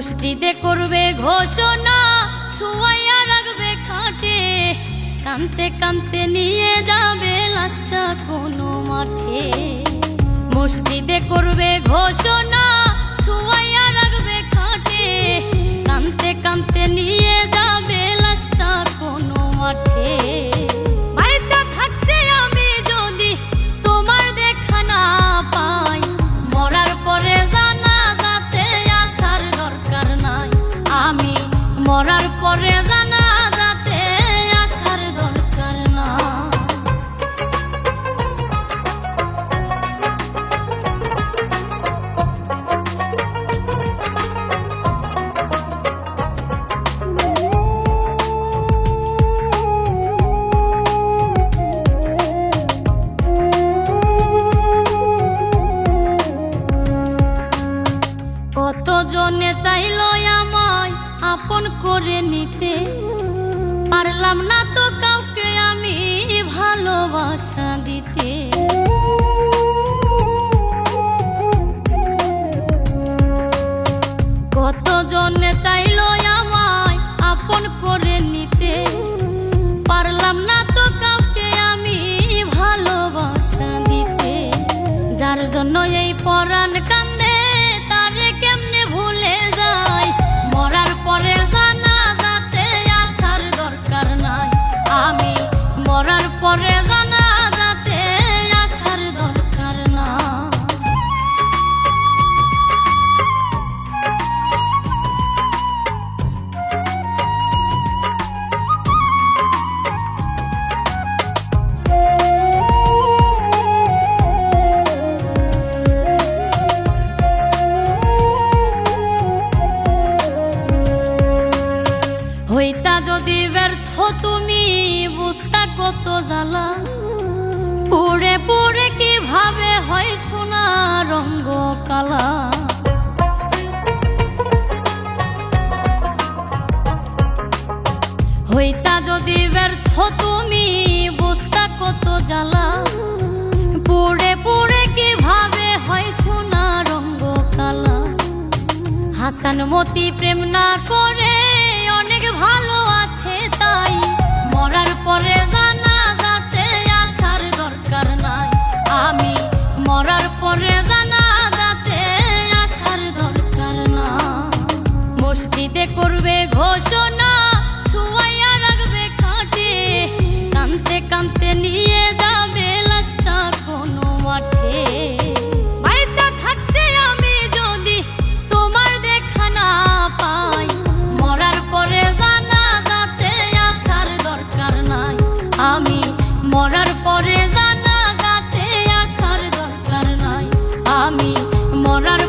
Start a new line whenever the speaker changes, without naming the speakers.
মসজিদে করবে ঘোষণা, শুয়াইয়া রাখবে খাটে। কানতে কানতে নিয়ে যাবে লাশটা কোনো মাঠে। মসজিদে করবে ঘোষণা মরার পরে জানা করে নিতে পারলাম না তো কাউকে আমি ভালোবাসা দিতে। কত জনে চাইল আমায় আপন করে নিতে? পারলাম না তো কাউকে আমি ভালোবাসা দিতে। যার জন্য এই পরাণ কান্দে ব্যর্থ তুমি, বুঝতা কত জ্বালা। পুড়ে পুড়ে কীভাবে হয় সোনা রঙ্গ কালা। হইতা যদি ব্যর্থ তুমি, বুঝতা কত জ্বালা। পুড়ে পুড়ে কীভাবে হয় সোনা রঙ্গ কালা। হাসান মতি প্রেম না করে মরার পরে জানা যাতে আসার দরকার নাই। আমি মরার পরে জানা যাতে আসার দরকার না মসজিদে করবে ঘোষণা আসার দরকার নাই। আমি মরার